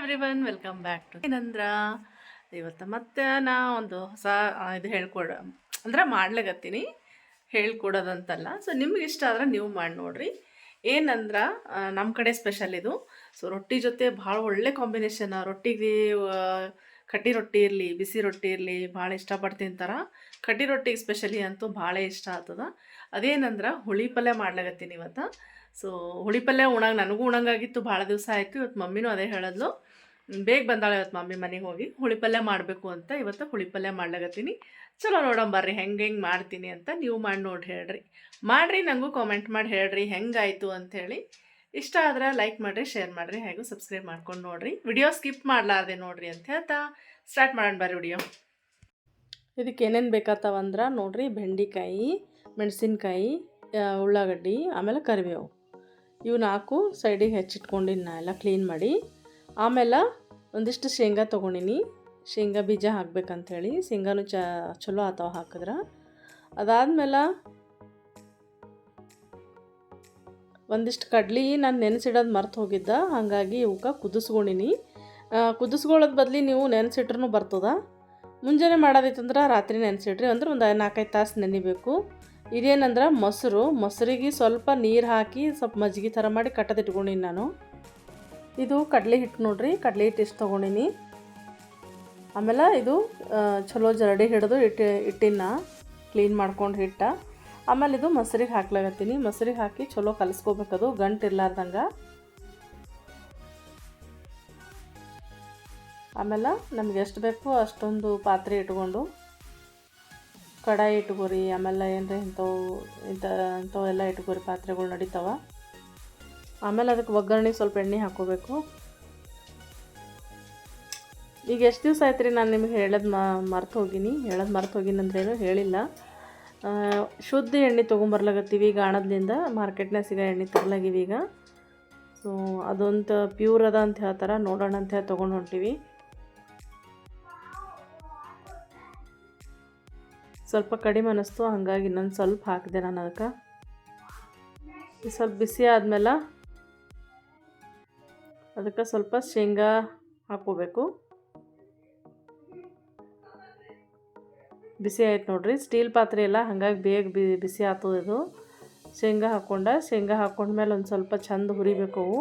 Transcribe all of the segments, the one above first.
Every one welcome back to ಏನಂದ್ರ ಇವತ್ತು ಮತ್ತೆ ನಾ ಒಂದು ಹೊಸ ಇದು ಹೇಳ್ಕೊಡ, ಅಂದ್ರೆ ಮಾಡ್ಲಿಕತ್ತೀನಿ. ಹೇಳ್ಕೊಡೋದಂತಲ್ಲ. ಸೊ ನಿಮ್ಗೆ ಇಷ್ಟ ಆದ್ರೆ ನೀವು ಮಾಡಿ ನೋಡ್ರಿ. ಏನಂದ್ರೆ ನಮ್ಮ ಕಡೆ ಸ್ಪೆಷಲ್ ಇದು. ಸೊ ರೊಟ್ಟಿ ಜೊತೆ ಭಾಳ ಒಳ್ಳೆ ಕಾಂಬಿನೇಷನ್ ರೊಟ್ಟಿಗೆ ಕಟ್ಟಿ ರೊಟ್ಟಿ ಇರಲಿ, ಬಿಸಿ ರೊಟ್ಟಿ ಇರಲಿ, ಭಾಳ ಇಷ್ಟಪಟ್ಟು ತಿಂತಾರ ಕಟ್ಟಿ ರೊಟ್ಟಿಗೆ ಸ್ಪೆಷಲಿ ಅಂತೂ ಭಾಳ ಇಷ್ಟ ಆಗ್ತದ. ಅದೇನಂದ್ರೆ, ಹುಳಿ ಪಲ್ಯ ಮಾಡ್ಲಾಗತ್ತೀನಿ ಇವತ್ತು. ಸೊ ಹುಳಿ ಪಲ್ಯ ಉಣಂಗೆ, ನನಗೂ ಉಣಂಗಾಗಿತ್ತು ಭಾಳ ದಿವಸ ಆಯಿತು. ಇವತ್ತು ಮಮ್ಮಿನೂ ಅದೇ ಹೇಳಿದ್ಲು. ಬೇಗ ಬಂದಾಳೆ ಇವತ್ತು ಮಮ್ಮಿ ಮನೆಗೆ ಹೋಗಿ. ಹುಳಿ ಪಲ್ಯ ಮಾಡಬೇಕು ಅಂತ ಇವತ್ತು ಹುಳಿ ಪಲ್ಯ ಮಾಡ್ಲಾಗತ್ತೀನಿ ಚಲೋ ನೋಡಂಬರ್ರಿ ಹೆಂಗೆ ಹೆಂಗೆ ಮಾಡ್ತೀನಿ ಅಂತ ನೀವು ಮಾಡಿ ನೋಡಿ ಹೇಳ್ರಿ. ಮಾಡಿರಿ ನನಗೂ ಕಾಮೆಂಟ್ ಮಾಡಿ ಹೇಳ್ರಿ ಹೆಂಗಾಯಿತು ಅಂಥೇಳಿ ಇಷ್ಟ ಆದ್ರೆ ಲೈಕ್ ಮಾಡಿರಿ ಶೇರ್ ಮಾಡಿರಿ, ಹೇಗೂ ಸಬ್ಸ್ಕ್ರೈಬ್ ಮಾಡ್ಕೊಂಡು ನೋಡಿರಿ. ವಿಡಿಯೋ ಸ್ಕಿಪ್ ಮಾಡಲಾರ್ದೆ ನೋಡಿರಿ ಅಂತ ಹೇಳ್ತಾ ಸ್ಟಾರ್ಟ್ ಮಾಡೋಣ ಬರ್ರಿ ವಿಡಿಯೋ ಇದಕ್ಕೆ ಏನೇನು ಬೇಕಾಗ್ತಾವಂದ್ರೆ ನೋಡಿರಿ ಬೆಂಡೆಕಾಯಿ, ಮೆಣಸಿನ್ಕಾಯಿ ಉಳ್ಳಾಗಡ್ಡಿ, ಆಮೇಲೆ ಕರಿಬೇವು. ಇವು ನಾಲ್ಕು ಸೈಡಿಗೆ ಹೆಚ್ಚಿಟ್ಕೊಂಡಿನ ಎಲ್ಲ ಕ್ಲೀನ್ ಮಾಡಿ. ಆಮೇಲೆ ಒಂದಿಷ್ಟು ಶೇಂಗಾ ತೊಗೊಂಡಿನಿ. ಶೇಂಗಾ ಬೀಜ ಹಾಕ್ಬೇಕಂಥೇಳಿ ಶೇಂಗಾನು ಚ ಚಲೋ ಆತಾವ ಹಾಕಿದ್ರೆ. ಅದಾದ್ಮೇಲೆ ಒಂದಿಷ್ಟು ಕಡ್ಲಿ ನಾನು ನೆನೆಸಿಡೋದು ಮರ್ತು ಹೋಗಿದ್ದ. ಹಾಗಾಗಿ ಇವಕ್ಕೆ ಕುದಿಸ್ಕೊಂಡಿನಿ. ಕುದಿಸ್ಕೊಳ್ಳೋದು ಬದಲಿ ನೀವು ನೆನೆಸಿಟ್ರೂ ಬರ್ತದ. ಮುಂಜಾನೆ ಮಾಡೋದಿತ್ತಂದ್ರೆ ರಾತ್ರಿ ನೆನೆಸಿಡ್ರಿ. ಅಂದ್ರೆ ಒಂದು ನಾಲ್ಕೈದು ತಾಸು ನೆನಿಬೇಕು. ಇದೇನಂದ್ರೆ ಮೊಸರು. ಮೊಸರಿಗೆ ಸ್ವಲ್ಪ ನೀರು ಹಾಕಿ ಸ್ವಲ್ಪ ಮಜ್ಜಿಗೆ ಥರ ಮಾಡಿ ಕಟ್ಟದಿಟ್ಕೊಂಡಿನಿ ನಾನು. ಇದು ಕಡಲೆ ಹಿಟ್ಟು ನೋಡ್ರಿ. ಕಡಲೆ ಹಿಟ್ಟು ಇಷ್ಟು ತೊಗೊಂಡಿನಿ? ಆಮೇಲೆ ಇದು ಚಲೋ ಜರಡಿ ಹಿಡಿದು ಇಟ್ಟು ಹಿಟ್ಟಿನ ಕ್ಲೀನ್ ಮಾಡ್ಕೊಂಡು ಹಿಟ್ಟ. ಆಮೇಲೆ ಇದು ಮೊಸರಿಗೆ ಹಾಕ್ಲಾಗತ್ತೀನಿ ಮೊಸರಿಗೆ ಹಾಕಿ ಚಲೋ ಕಲಿಸ್ಕೋಬೇಕದು ಗಂಟು ಇರ್ಲಾರ್ದಂಗೆ. ಆಮೇಲೆ ನಮ್ಗೆ ಎಷ್ಟು ಬೇಕು ಅಷ್ಟೊಂದು ಪಾತ್ರೆ ಇಟ್ಕೊಂಡು ಕಡಾಯಿ ಇಟ್ಕೋರಿ. ಆಮೇಲೆ ಏನರ ಇಂಥವು, ಇಂಥ ಇಂಥವೆಲ್ಲ ಇಟ್ಕೋರಿ. ಪಾತ್ರೆಗಳು ನಡೀತಾವ. ಆಮೇಲೆ ಅದಕ್ಕೆ ಒಗ್ಗರಣೆಗೆ ಸ್ವಲ್ಪ ಎಣ್ಣೆ ಹಾಕೋಬೇಕು. ಈಗ ಎಷ್ಟು ದಿವಸ ಆಯ್ತು ರೀ ನಾನು ನಿಮ್ಗೆ ಹೇಳೋದು ಮರ್ತು ಹೋಗಿನಿ. ಹೇಳೋದು ಮರ್ತು ಹೋಗಿನಿ ಅಂದ್ರೇನು ಹೇಳಿಲ್ಲ. ಶುದ್ಧ ಎಣ್ಣೆ ತೊಗೊಂಬರ್ಲಾಗತ್ತೀವಿ ಗಾಣದಿಂದ ಮಾರ್ಕೆಟ್ನಾಗ ಸಿಗೋ ಎಣ್ಣೆ ತರಲಾಗಿವಿ ಈಗ. ಸೊ ಅದೊಂದು ಪ್ಯೂರ್ ಅದ ಅಂತ ಹೇಳ್ತಾರೆ. ನೋಡೋಣ ಅಂತ ಹೇಳಿ ತೊಗೊಂಡು ಹೊಂಟೀವಿ. ಸ್ವಲ್ಪ ಕಡಿಮೆ ಅನ್ನಿಸ್ತು ಹಾಗಾಗಿ ಇನ್ನೊಂದು ಸ್ವಲ್ಪ ಹಾಕಿದೆ ನಾನು ಅದಕ್ಕೆ. ಸ್ವಲ್ಪ ಬಿಸಿ ಆದಮೇಲೆ ಅದಕ್ಕೆ ಸ್ವಲ್ಪ ಶೇಂಗಾ ಹಾಕೋಬೇಕು ಬಿಸಿ ಆಯ್ತು ನೋಡ್ರಿ. ಸ್ಟೀಲ್ ಪಾತ್ರೆ ಎಲ್ಲ ಹಾಗಾಗಿ ಬೇಗ ಬಿಸಿ ಆತದ ಇದು. ಶೇಂಗಾ ಹಾಕ್ಕೊಂಡ, ಶೇಂಗಾ ಹಾಕ್ಕೊಂಡ್ಮೇಲೆ ಒಂದು ಸ್ವಲ್ಪ ಚಂದ ಹುರಿಬೇಕು ಅವು.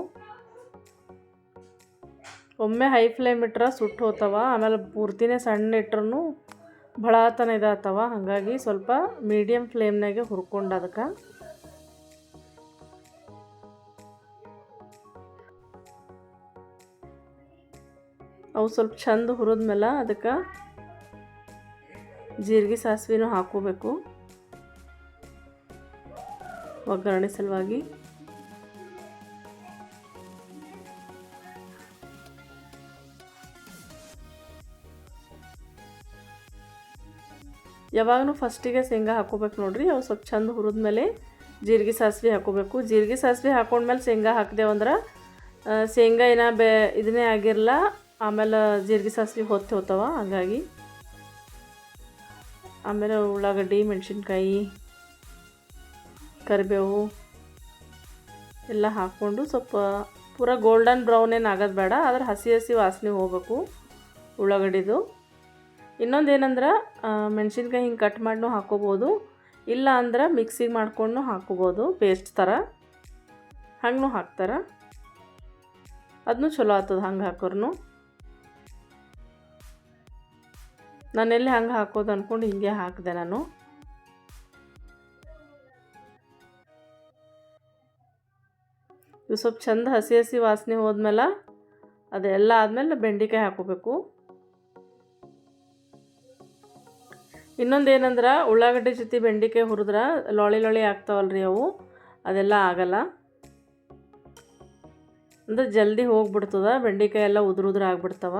ಒಮ್ಮೆ ಹೈ ಫ್ಲೇಮ್ ಇಟ್ರೆ ಸುಟ್ಟು ಹೋಗ್ತಾವ. ಆಮೇಲೆ ಪೂರ್ತಿನೇ ಸಣ್ಣ ಇಟ್ರೂ ಭಾಳತನ ಇದಾಗ್ತವ. ಹಾಗಾಗಿ ಸ್ವಲ್ಪ ಮೀಡಿಯಮ್ ಫ್ಲೇಮ್ನಾಗೆ ಹುರ್ಕೊಂಡು ಅದಕ್ಕೆ. ಅವು ಸ್ವಲ್ಪ ಚಂದ ಹುರಿದ್ಮೇಲೆ ಅದಕ್ಕೆ ಜೀರಿಗೆ ಸಾಸಿವೆನೂ ಹಾಕೋಬೇಕು ಒಗ್ಗರಣೆ ಸಲುವಾಗಿ. ಯಾವಾಗಲೂ ಫಸ್ಟಿಗೆ ಶೇಂಗಾ ಹಾಕೋಬೇಕು ನೋಡ್ರಿ, ಅವು ಸ್ವಲ್ಪ ಚಂದ ಹುರಿದ್ಮೇಲೆ ಜೀರಿಗೆ ಸಾಸಿವೆ ಹಾಕೋಬೇಕು ಜೀರಿಗೆ ಸಾಸಿವೆ ಹಾಕೊಂಡ್ಮೇಲೆ ಶೇಂಗಾ ಹಾಕಿದೆವು ಅಂದ್ರೆ ಶೇಂಗಾ ಏನ ಬೇ, ಇದನ್ನೇ ಆಗಿರಲ್ಲ ಆಮೇಲೆ ಜೀರಿಗೆ ಸಾಸಿವೆ ಹೊತ್ತಿ ಹೋಗ್ತಾವ ಹಂಗಾಗಿ. ಆಮೇಲೆ ಉಳ್ಳಾಗಡ್ಡಿ, ಮೆಣಸಿನ್ಕಾಯಿ, ಕರಿಬೇವು ಎಲ್ಲ ಹಾಕ್ಕೊಂಡು ಸ್ವಲ್ಪ ಪೂರ ಗೋಲ್ಡನ್ ಬ್ರೌನ್ ಏನು ಆಗೋದು ಬೇಡ, ಆದರೆ ಹಸಿ ಹಸಿ ವಾಸನೆ ಹೋಗಬೇಕು ಉಳ್ಳಾಗಡ್ಡಿದು. ಇನ್ನೊಂದು ಏನಂದ್ರೆ ಮೆಣಸಿನ್ಕಾಯಿ ಹಿಂಗೆ ಕಟ್ ಮಾಡಿನೂ ಹಾಕೋಬೋದು, ಇಲ್ಲ ಅಂದ್ರೆ ಮಿಕ್ಸಿಗೆ ಮಾಡ್ಕೊಂಡು ಹಾಕ್ಕೋಬೋದು ಪೇಸ್ಟ್ ಥರ ಹಂಗೂ ಹಾಕ್ತಾರೆ. ಅದನ್ನೂ ಚಲೋ ಆಗ್ತದೆ ಹಂಗೆ ಹಾಕೋರ್ನು. ನಾನೆಲ್ಲಿ ಹಂಗೆ ಹಾಕೋದು ಅಂದ್ಕೊಂಡು ಹಿಂಗೆ ಹಾಕಿದೆ ನಾನು. ಇವು ಸ್ವಲ್ಪ ಚಂದ ಹಸಿ ಹಸಿ ವಾಸನೆ ಹೋದ್ಮೇಲೆ ಅದೆಲ್ಲ ಆದಮೇಲೆ ಬೆಂಡೆಕಾಯಿ ಹಾಕೋಬೇಕು. ಇನ್ನೊಂದು ಏನಂದ್ರೆ ಉಳ್ಳಾಗಡ್ಡಿ ಜೊತೆ ಬೆಂಡೆಕಾಯಿ ಹುರಿದ್ರೆ ಲೊಳಿ ಲೊಳಿ ಆಗ್ತಾವಲ್ರಿ ಅವು. ಅದೆಲ್ಲ ಆಗಲ್ಲ. ಅಂದ್ರೆ ಜಲ್ದಿ ಹೋಗ್ಬಿಡ್ತದ, ಬೆಂಡೆಕಾಯಿ ಎಲ್ಲ ಉದುರು ಉದುರು ಆಗ್ಬಿಡ್ತಾವ.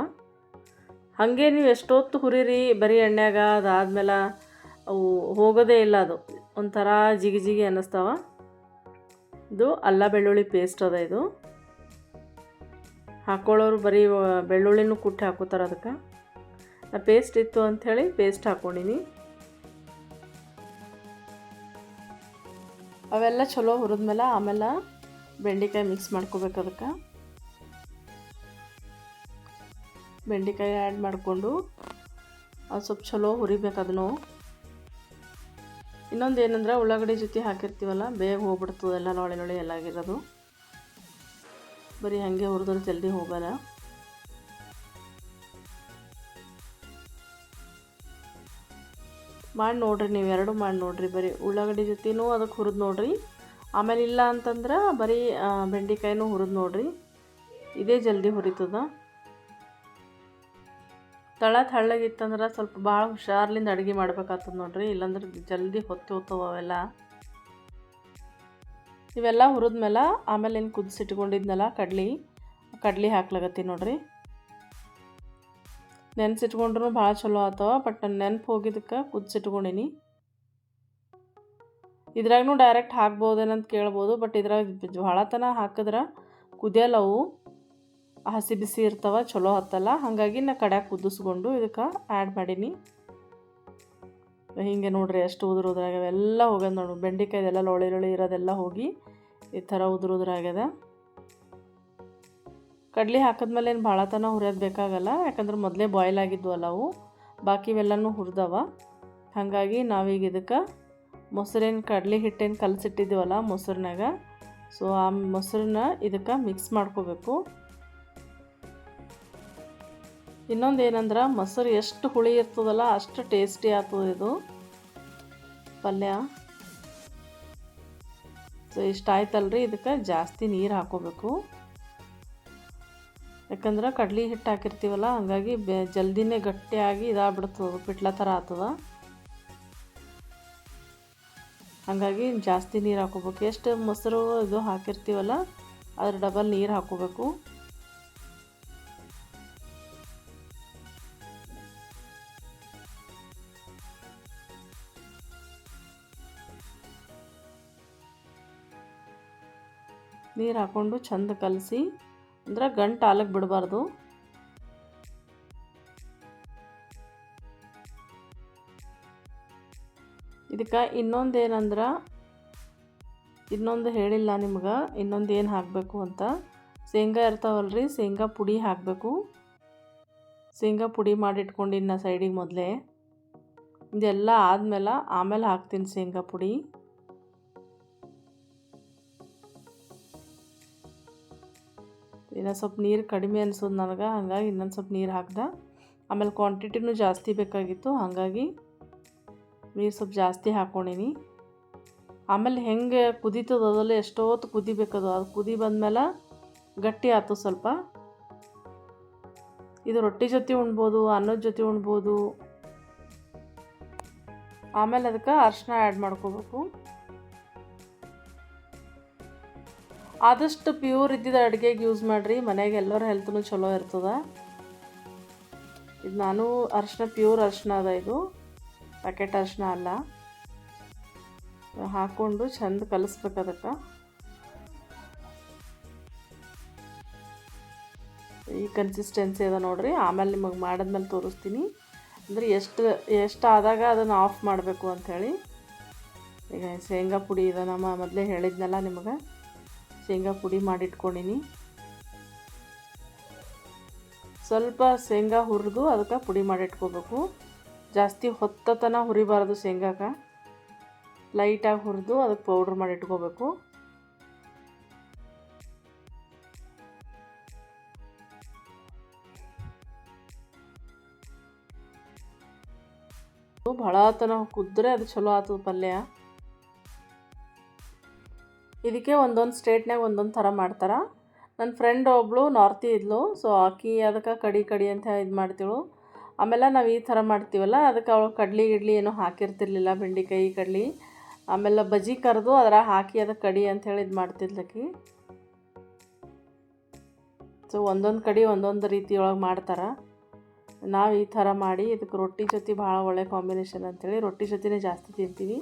ಹಾಗೆ ನೀವು ಎಷ್ಟೊತ್ತು ಹುರಿರಿ ಬರೀ ಎಣ್ಣೆಗ ಅದಾದ್ಮೇಲೆ ಅವು ಹೋಗೋದೇ ಇಲ್ಲ ಅದು. ಒಂಥರ ಜಿಗಿ ಜಿಗಿ ಅನ್ನಿಸ್ತಾವ. ಇದು ಅಲ್ಲ ಬೆಳ್ಳುಳ್ಳಿ ಪೇಸ್ಟ್ ಅದ ಇದು. ಹಾಕ್ಕೊಳ್ಳೋರು ಬರೀ ಬೆಳ್ಳುಳ್ಳಿನೂ ಕುಟ್ಟಿ ಹಾಕೋತಾರೆ ಅದಕ್ಕೆ. ನಾ ಪೇಸ್ಟ್ ಇತ್ತು ಅಂಥೇಳಿ ಪೇಸ್ಟ್ ಹಾಕ್ಕೊಂಡಿನಿ ಅವೆಲ್ಲ ಚಲೋ ಹುರಿದ್ಮೇಲೆ ಆಮೇಲೆ ಬೆಂಡೆಕಾಯಿ ಮಿಕ್ಸ್ ಮಾಡ್ಕೋಬೇಕು ಅದಕ್ಕೆ. ಬೆಂಡೆಕಾಯಿ ಆ್ಯಡ್ ಮಾಡಿಕೊಂಡು ಅದು ಸ್ವಲ್ಪ ಚಲೋ ಹುರಿಬೇಕು ಅದನ್ನು. ಇನ್ನೊಂದು ಏನಂದ್ರೆ ಉಳ್ಳಾಗಡ್ಡಿ ಜೊತೆ ಹಾಕಿರ್ತೀವಲ್ಲ, ಬೇಗ ಹೋಗ್ಬಿಡ್ತದೆ ಎಲ್ಲ ನೊಳೆ ನೊಳೆ ಎಲ್ಲ ಆಗಿರೋದು. ಬರೀ ಹಾಗೆ ಹುರಿದ್ರೆ ಜಲ್ದಿ ಹೋಗಲ್ಲ. ಮಾಡಿ ನೋಡ್ರಿ, ನೀವು ಎರಡು ಮಾಡಿ ನೋಡ್ರಿ, ಬರೀ ಉಳ್ಳಾಗಡ್ಡಿ ಜೊತೆನೂ ಅದಕ್ಕೆ ಹುರಿದು ನೋಡ್ರಿ. ಆಮೇಲೆ ಇಲ್ಲ ಅಂತಂದ್ರೆ ಬರೀ ಬೆಂಡೆಕಾಯಿನೂ ಹುರಿದು ನೋಡ್ರಿ. ಇದೇ ಜಲ್ದಿ ಹುರಿತದ. ತಳ ತಳ್ಳಗಿತ್ತಂದ್ರೆ ಸ್ವಲ್ಪ ಭಾಳ ಹುಷಾರ್ಲಿಂದ ಅಡುಗೆ ಮಾಡ್ಬೇಕಾಗ್ತದೆ ನೋಡ್ರಿ, ಇಲ್ಲಾಂದ್ರೆ ಜಲ್ದಿ ಹೊತ್ತಿ ಹೋಗ್ತಾವ ಅವೆಲ್ಲ. ಇವೆಲ್ಲ ಹುರಿದ್ಮೇಲೆ ಆಮೇಲೆ ಏನು ಕುದಿಸಿಟ್ಕೊಂಡಿದ್ನಲ್ಲ ಕಡ್ಲಿ ಕಡ್ಲಿ ಹಾಕ್ಲಾಗತ್ತಿ ನೋಡ್ರಿ. ನೆನ್ಸಿಟ್ಕೊಂಡ್ರು ಭಾಳ ಚಲೋ ಆತವ ಬಟ್ ನೆನ್ಪು ಹೋಗಿದ್ದಕ್ಕೆ ಕುದಿಸಿಟ್ಕೊಂಡೀನಿ ಇದ್ರಾಗೂ ಡೈರೆಕ್ಟ್ ಹಾಕ್ಬೋದೇನಂತ ಕೇಳ್ಬೋದು ಬಟ್ ಇದ್ರಾಗ ಭಾಳ ತನ ಹಾಕಿದ್ರೆ ಕುದಿಯಲ್ಲವು. ಹಸಿ ಬಿಸಿ ಇರ್ತಾವ, ಚಲೋ ಹತ್ತಲ್ಲ ಹಾಗಾಗಿ ನಾ ಕಡ್ಯಾಗ ಕುದಿಸ್ಕೊಂಡು ಇದಕ್ಕೆ ಆ್ಯಡ್ ಮಾಡೀನಿ. ಹಿಂಗೆ ನೋಡ್ರಿ ಎಷ್ಟು ಉದುರು ಉದುರಾಗ್ಯವ ಎಲ್ಲ ಹೋಗ್ಯದ ನೋಡು. ಬೆಂಡೆಕಾಯ್ದೆಲ್ಲ ಲೋಳಿ ಲೊಳೆ ಇರೋದೆಲ್ಲ ಹೋಗಿ ಈ ಥರ ಉದುರು ಉದುರಾಗ್ಯದ ಕಡ್ಲಿ ಹಾಕಿದ್ಮೇಲೆ ಏನು ಭಾಳ ತನ ಹುರಿಯೋದು ಬೇಕಾಗಲ್ಲ. ಯಾಕಂದ್ರೆ ಮೊದಲೇ ಬಾಯ್ಲ್ ಆಗಿದ್ವಲ್ಲ ಅವು. ಬಾಕಿ ಇವೆಲ್ಲನೂ ಹುರಿದವ. ಹಾಗಾಗಿ ನಾವೀಗ ಇದಕ್ಕೆ ಮೊಸರೇನು ಕಡ್ಲಿ ಹಿಟ್ಟೇನು ಕಲಸಿಟ್ಟಿದ್ದೀವಲ್ಲ ಮೊಸರಿನಾಗ ಸೊ ಆ ಮೊಸರನ್ನ ಇದಕ್ಕೆ ಮಿಕ್ಸ್ ಮಾಡ್ಕೋಬೇಕು. ಇನ್ನೊಂದು ಏನಂದ್ರೆ ಮೊಸರು ಎಷ್ಟು ಹುಳಿ ಇರ್ತದಲ್ಲ ಅಷ್ಟು ಟೇಸ್ಟಿ ಆಗ್ತದೆ ಇದು. ಪಲ್ಯ. ಸೊ ಇಷ್ಟ ಆಯ್ತಲ್ರಿ, ಇದಕ್ಕೆ ಜಾಸ್ತಿ ನೀರು ಹಾಕೋಬೇಕು. ಯಾಕಂದ್ರೆ ಕಡ್ಲಿ ಹಿಟ್ಟು ಹಾಕಿರ್ತೀವಲ್ಲ, ಹಂಗಾಗಿ ಬೆ, ಜಲ್ದಿನೇ ಗಟ್ಟಿಯಾಗಿ ಇದಾಗ್ಬಿಡ್ತದೆ ಪಿಟ್ಲ ಥರ ಆಗ್ತದ. ಹಾಗಾಗಿ ಜಾಸ್ತಿ ನೀರು ಹಾಕೋಬೇಕು. ಎಷ್ಟು ಮೊಸರು ಇದು ಹಾಕಿರ್ತೀವಲ್ಲ, ಅದ್ರ ಡಬಲ್ ನೀರು ಹಾಕೋಬೇಕು. ನೀರು ಹಾಕ್ಕೊಂಡು ಚಂದ ಕಲಸಿ, ಅಂದ್ರೆ ಗಂಟು ಹಾಲಕ್ಕೆ ಬಿಡಬಾರ್ದು. ಇದಕ್ಕೆ ಇನ್ನೊಂದೇನಂದ್ರೆ, ಇನ್ನೊಂದು ಹೇಳಿಲ್ಲ ನಿಮ್ಗೆ, ಇನ್ನೊಂದು ಏನು ಹಾಕಬೇಕು ಅಂತ. ಶೇಂಗಾ ಇರ್ತಾವಲ್ರಿ, ಶೇಂಗಾ ಪುಡಿ ಹಾಕಬೇಕು. ಶೇಂಗಾ ಪುಡಿ ಮಾಡಿಟ್ಕೊಂಡಿನ ಸೈಡಿಗೆ ಮೊದಲೇ. ಇದೆಲ್ಲ ಆದಮೇಲೆ ಆಮೇಲೆ ಹಾಕ್ತೀನಿ ಶೇಂಗಾ ಪುಡಿ. ಇನ್ನು ಸ್ವಲ್ಪ ನೀರು ಕಡಿಮೆ ಅನ್ಸೋದು ನನಗೆ, ಹಾಗಾಗಿ ಇನ್ನೊಂದು ಸ್ವಲ್ಪ ನೀರು ಹಾಕ್ದೆ. ಆಮೇಲೆ ಕ್ವಾಂಟಿಟಿನೂ ಜಾಸ್ತಿ ಬೇಕಾಗಿತ್ತು, ಹಾಗಾಗಿ ನೀರು ಸ್ವಲ್ಪ ಜಾಸ್ತಿ ಹಾಕ್ಕೊಂಡೀನಿ ಆಮೇಲೆ ಹೆಂಗೆ ಕುದೀತದ ಅದಲ್ಲ ಎಷ್ಟೊತ್ತು ಕುದಿಬೇಕದು ಅದು ಕುದಿ ಬಂದಮೇಲೆ ಗಟ್ಟಿ ಆಯ್ತು ಸ್ವಲ್ಪ. ಇದು ರೊಟ್ಟಿ ಜೊತೆ ಉಣ್ಬೋದು, ಅನ್ನದ ಜೊತೆ ಉಣ್ಬೋದು. ಆಮೇಲೆ ಅದಕ್ಕೆ ಅರ್ಶಿನ ಆ್ಯಡ್ ಮಾಡ್ಕೋಬೇಕು. ಆದಷ್ಟು ಪ್ಯೂರ್ ಇದ್ದಿದ್ದ ಅಡುಗೆಗೆ ಯೂಸ್ ಮಾಡಿರಿ. ಮನೆಗೆ ಎಲ್ಲರ ಹೆಲ್ತ್ನು ಚಲೋ ಇರ್ತದೆ. ಇದು ನಾನು ಅರಿಶಿನ ಪ್ಯೂರ್ ಅರಿಶಿನ ಅದ ಇದು. ಪ್ಯಾಕೆಟ್ ಅರಿಶಿನ ಅಲ್ಲ. ಹಾಕ್ಕೊಂಡು ಚೆಂದ ಕಲಿಸ್ಬೇಕು ಅದಕ್ಕೆ. ಈ ಕನ್ಸಿಸ್ಟೆನ್ಸಿ ಅದ ನೋಡ್ರಿ. ಆಮೇಲೆ ನಿಮಗೆ ಮಾಡಿದ್ಮೇಲೆ ತೋರಿಸ್ತೀನಿ. ಅಂದರೆ ಎಷ್ಟು ಎಷ್ಟು ಆದಾಗ ಅದನ್ನು ಆಫ್ ಮಾಡಬೇಕು ಅಂಥೇಳಿ ಈಗ ಶೇಂಗಾ ಪುಡಿ ಇದೆ ನಮ್ಮ ಮೊದಲೇ ಹೇಳಿದ್ನಲ್ಲ ನಿಮಗೆ. ಶೇಂಗಾ ಪುಡಿ ಮಾಡಿಟ್ಕೊಂಡಿನಿ. ಸ್ವಲ್ಪ ಶೇಂಗಾ ಹುರಿದು ಅದಕ್ಕೆ ಪುಡಿ ಮಾಡಿಟ್ಕೋಬೇಕು. ಜಾಸ್ತಿ ಹೊತ್ತತನ ಹುರಿಬಾರ್ದು ಶೇಂಗಾಕ ಲೈಟಾಗಿ ಹುರಿದು ಅದಕ್ಕೆ ಪೌಡ್ರ್ ಮಾಡಿಟ್ಕೋಬೇಕು. ಭಾಳ ತನ ಕುದ್ರೆ ಅದು ಚಲೋ ಆಗ್ತದೆ ಪಲ್ಯ. ಇದಕ್ಕೆ ಒಂದೊಂದು ಸ್ಟೇಟ್ನಾಗ ಒಂದೊಂದು ಥರ ಮಾಡ್ತಾರೆ. ನನ್ನ ಫ್ರೆಂಡ್ ಒಬ್ಬಳು ನಾರ್ತಿ ಇದ್ಲು ಸೊ ಆಕಿ ಅದಕ್ಕೆ ಕಡಿ ಕಡಿ ಅಂತ ಇದು ಮಾಡ್ತಿಳು. ಆಮೇಲೆ ನಾವು ಈ ಥರ ಮಾಡ್ತೀವಲ್ಲ, ಅದಕ್ಕೆ ಅವಳು ಕಡ್ಲಿ ಗಿಡ್ಲಿ ಏನೂ ಹಾಕಿರ್ತಿರ್ಲಿಲ್ಲ, ಬೆಂಡೆಕಾಯಿ ಕಡ್ಲಿ. ಆಮೇಲೆ ಬಜ್ಜಿ ಕರೆದು ಅದರ ಹಾಕಿ ಅದಕ್ಕೆ ಕಡಿ ಅಂಥೇಳಿ ಇದು ಮಾಡ್ತಿದ್ಲಕ್ಕಿ ಸೊ ಒಂದೊಂದು ಕಡಿ ಒಂದೊಂದು ರೀತಿಯೊಳಗೆ ಮಾಡ್ತಾರೆ. ನಾವು ಈ ಥರ ಮಾಡಿ ಇದಕ್ಕೆ ರೊಟ್ಟಿ ಜೊತೆ ಭಾಳ ಒಳ್ಳೆ ಕಾಂಬಿನೇಷನ್ ಅಂಥೇಳಿ ರೊಟ್ಟಿ ಜೊತೆನೇ ಜಾಸ್ತಿ ತಿಂತೀವಿ.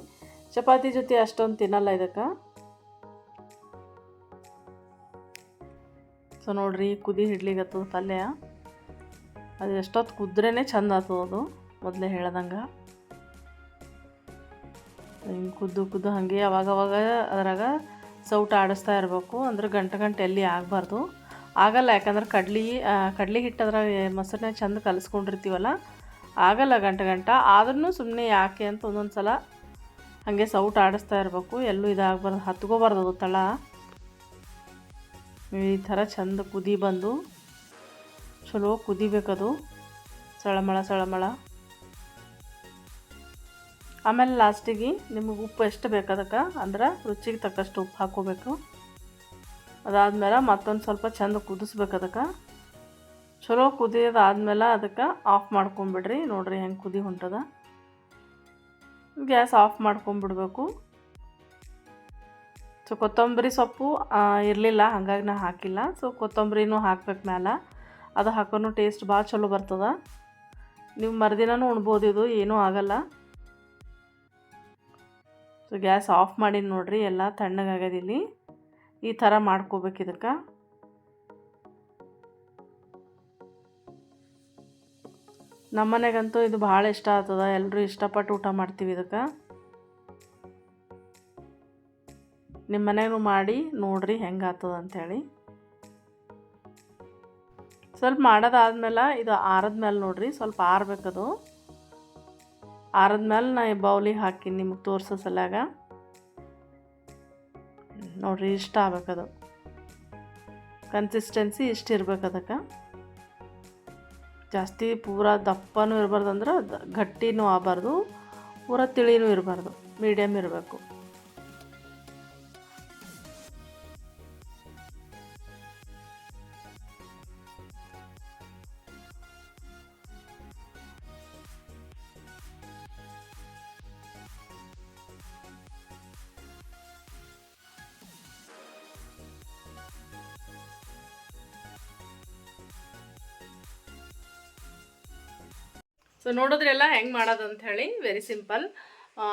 ಚಪಾತಿ ಜೊತೆ ಅಷ್ಟೊಂದು ತಿನ್ನಲ್ಲ ಇದಕ್ಕೆ. ಸೊ ನೋಡ್ರಿ, ಕುದಿ ಹಿಡ್ಲಿಗತ್ತದ ಪಲ್ಯ. ಅದು ಎಷ್ಟೊತ್ತು ಕುದ್ರೇ ಚಂದ ಅದು, ಮೊದಲೇ ಹೇಳ್ದಂಗೆ. ಹಿಂಗೆ ಕುದ್ದು ಕುದ್ದು ಹಾಗೆ ಅವಾಗವಾಗ ಅದ್ರಾಗ ಸೌಟ್ ಆಡಿಸ್ತಾ ಇರಬೇಕು, ಅಂದ್ರೆ ಗಂಟೆ ಗಂಟೆ ಎಲ್ಲಿ ಆಗಬಾರ್ದು. ಆಗಲ್ಲ, ಯಾಕಂದ್ರೆ ಕಡ್ಲಿ ಕಡ್ಲಿ ಹಿಟ್ಟು ಅದ್ರಾಗ ಮೊಸರನ್ನ ಚಂದ ಕಲಿಸ್ಕೊಂಡಿರ್ತೀವಲ್ಲ, ಆಗಲ್ಲ ಗಂಟೆ ಗಂಟ. ಆದ್ರೂ ಸುಮ್ಮನೆ ಯಾಕೆ ಅಂತ ಒಂದೊಂದು ಸಲ ಹಾಗೆ ಸೌಟ್ ಆಡಿಸ್ತಾ ಇರಬೇಕು, ಎಲ್ಲೂ ಇದಾಗಬಾರ್ದು, ಹತ್ಕೋಬಾರ್ದು ಅದು ತಳ. ಈ ಥರ ಚಂದ ಕುದಿ ಬಂದು, ಚಲೋ ಕುದಿಬೇಕದು. ಸಳಮಳ ಸಳಮಳ. ಆಮೇಲೆ ಲಾಸ್ಟಿಗೆ ನಿಮಗೆ ಉಪ್ಪು ಎಷ್ಟು ಬೇಕು ಅದಕ್ಕೆ? ಅಂದ್ರೆ ರುಚಿಗೆ ತಕ್ಕಷ್ಟು ಉಪ್ಪು ಹಾಕೋಬೇಕು. ಅದಾದ್ಮೇಲೆ ಮತ್ತೊಂದು ಸ್ವಲ್ಪ ಚಂದ ಕುದಿಸ್ಬೇಕು ಅದಕ್ಕೆ. ಚಲೋ ಕುದಿಯೋದಾದ್ಮೇಲೆ ಅದಕ್ಕೆ ಆಫ್ ಮಾಡ್ಕೊಂಬಿಡ್ರಿ. ನೋಡಿರಿ ಹೆಂಗೆ ಕುದಿ ಹೊಂಟದ. Gas off ಮಾಡ್ಕೊಂಬಿಡ್ಬೇಕು. ಸೊ ಕೊತ್ತಂಬರಿ ಸೊಪ್ಪು ಇರಲಿಲ್ಲ, ಹಾಗಾಗಿ ನಾ ಹಾಕಿಲ್ಲ. ಸೊ ಕೊತ್ತಂಬರಿನೂ ಹಾಕ್ಬೇಕು ಮ್ಯಾಲ. ಅದು ಹಾಕೋನು ಟೇಸ್ಟ್ ಭಾಳ ಚಲೋ ಬರ್ತದ. ನೀವು ಮರುದಿನನೂ ಉಣ್ಬೋದು ಇದು, ಏನೂ ಆಗಲ್ಲ. ಸೊ ಗ್ಯಾಸ್ ಆಫ್ ಮಾಡಿ ನೋಡಿರಿ, ಎಲ್ಲ ತಣ್ಣಗಾಗದಿಲ್ಲಿ ಈ ಥರ ಮಾಡ್ಕೋಬೇಕು ಇದಕ್ಕೆ. ನಮ್ಮನೆಗಂತೂ ಇದು ಭಾಳ ಇಷ್ಟ ಆಗ್ತದ. ಎಲ್ಲರೂ ಇಷ್ಟಪಟ್ಟು ಊಟ ಮಾಡ್ತೀವಿ ಇದಕ್ಕೆ. ನಿಮ್ಮ ಮನೆಗೂ ಮಾಡಿ, ನೋಡ್ರಿ ಹೆಂಗೆ ಅಂಥೇಳಿ ಸ್ವಲ್ಪ ಮಾಡೋದಾದ್ಮೇಲೆ ಇದು ಆರದ್ಮೇಲೆ ನೋಡ್ರಿ, ಸ್ವಲ್ಪ ಆರಬೇಕದು. ಆರದ್ಮೇಲೆ ನಾ ಈ ಬೌಲಿಗೆ ಹಾಕಿ ನಿಮಗೆ ತೋರಿಸೋ ಸಲಾಗ ನೋಡ್ರಿ ಇಷ್ಟ ಆಗ್ಬೇಕದು. ಕನ್ಸಿಸ್ಟೆನ್ಸಿ ಇಷ್ಟು ಇರ್ಬೇಕು ಅದಕ್ಕೆ. ಜಾಸ್ತಿ ಪೂರ ದಪ್ಪನೂ ಇರಬಾರ್ದು ಅಂದ್ರೆ ಗಟ್ಟಿನೂ ಆಗಬಾರ್ದು, ಪೂರ ತಿಳಿನೂ ಇರಬಾರ್ದು ಮೀಡಿಯಮ್ ಇರಬೇಕು. ಸೊ ನೋಡಿದ್ರೆಲ್ಲ ಹೆಂಗೆ ಮಾಡೋದು ಅಂತ ಹೇಳಿ ವೆರಿ ಸಿಂಪಲ್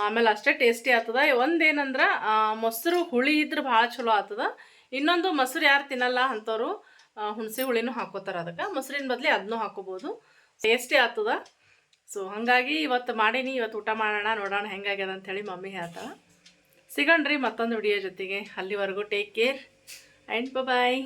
ಆಮೇಲೆ ಅಷ್ಟೇ ಟೇಸ್ಟಿ ಆಗ್ತದ. ಒಂದೇನಂದ್ರೆ ಮೊಸರು ಹುಳಿ ಇದ್ರೆ ಭಾಳ ಚಲೋ ಆಗ್ತದ. ಇನ್ನೊಂದು ಮೊಸರು ಯಾರು ತಿನ್ನಲ್ಲ ಅಂಥವ್ರು ಹುಣಸೆ ಹುಳಿನೂ ಹಾಕೋತಾರೆ ಅದಕ್ಕೆ. ಮೊಸರಿನ ಬದಲಿ ಅದನ್ನೂ ಹಾಕೋಬೋದು. ಟೇಸ್ಟಿ ಆಗ್ತದ. ಸೊ ಹಾಗಾಗಿ ಇವತ್ತು ಮಾಡೀನಿ, ಇವತ್ತು ಊಟ ಮಾಡೋಣ, ನೋಡೋಣ ಹೆಂಗಾಗ್ಯದ ಅಂಥೇಳಿ ಮಮ್ಮಿ ಹೇಳ್ತಾಳೆ. ಸಿಗಣ್ರಿ ಮತ್ತೊಂದು ವಿಡಿಯೋ ಜೊತೆಗೆ. ಅಲ್ಲಿವರೆಗೂ ಟೇಕ್ ಕೇರ್ ಆ್ಯಂಡ್ ಬಾಯ್